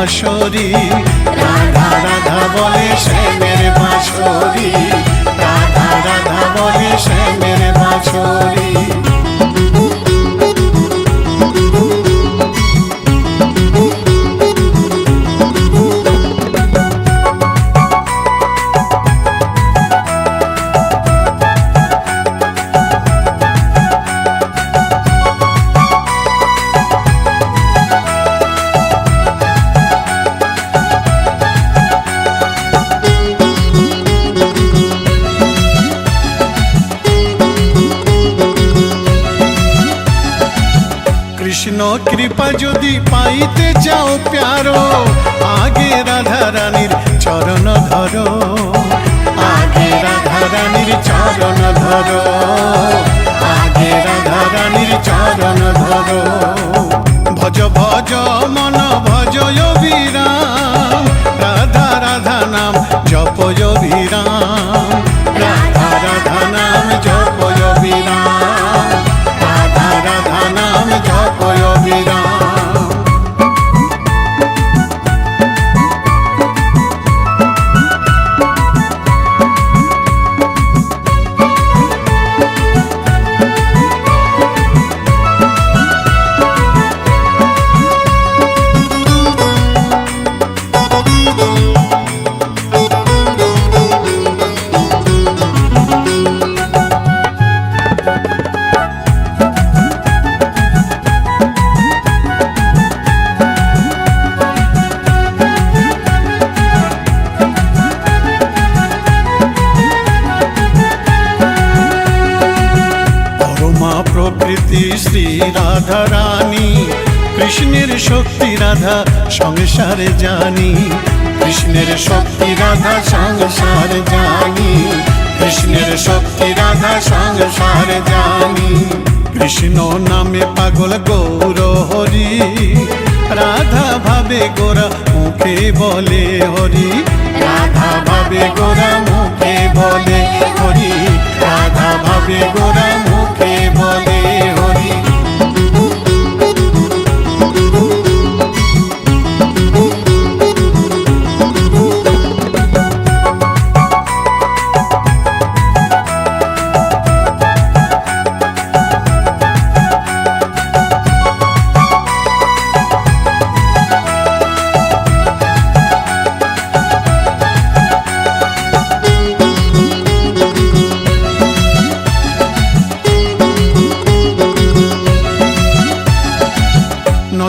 বাঁশরি। রাধা রাধা বলে শ্যামের বাঁশরি। রাধা রাধা বলে শ্যামের বাঁশরি। কৃপা যদি পাইতে চাও প্যারো? আগে রাধা রানীর চরণ ধরো। আগে রাধা রানীর চরণ ধরো। শ্রী রাধা রানী। কৃষ্ণের শক্তি রাধা সংসারে জানি। কৃষ্ণের শক্তি রাধা সংসার জানি। কৃষ্ণের শক্তি রাধা সংসার জানি। কৃষ্ণ নামে পাগল গৌর হরি রাধা ভাবে গোরা মুখে বলে হরি। রাধা ভাবে গোরা মুখে বলে হরি। রাধা ভাবে গোরা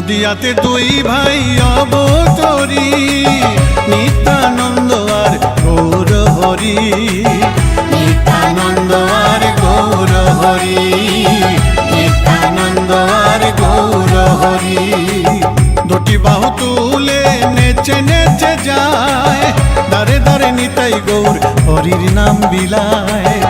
নদিয়াতে দুই ভাই অবতরী, নিত্যানন্দ আর গৌর হরি নিত্যানন্দ আর গৌর হরি নিত্যানন্দ আর গৌর হরি দুটি বাহু তুলে নেচে নেচে যায় দারে দারে নিতাই গৌর হরির নাম বিলায়।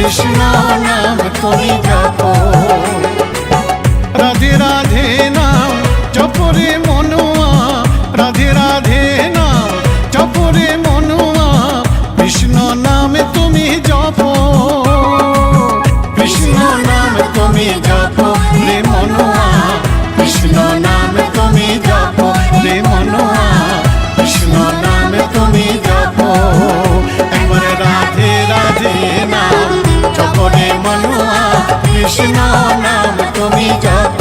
কৃষ্ণ নাম তুমি জপ রাধে রাধে নাম জপরে মনো কৃষ্ণ নাম তুমি জপ।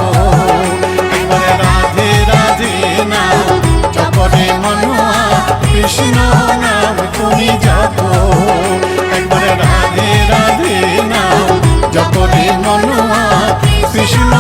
রাধে রাধে নাম জপরে কৃষ্ণ নাম তুমি রাধে রাধে নাম কৃষ্ণ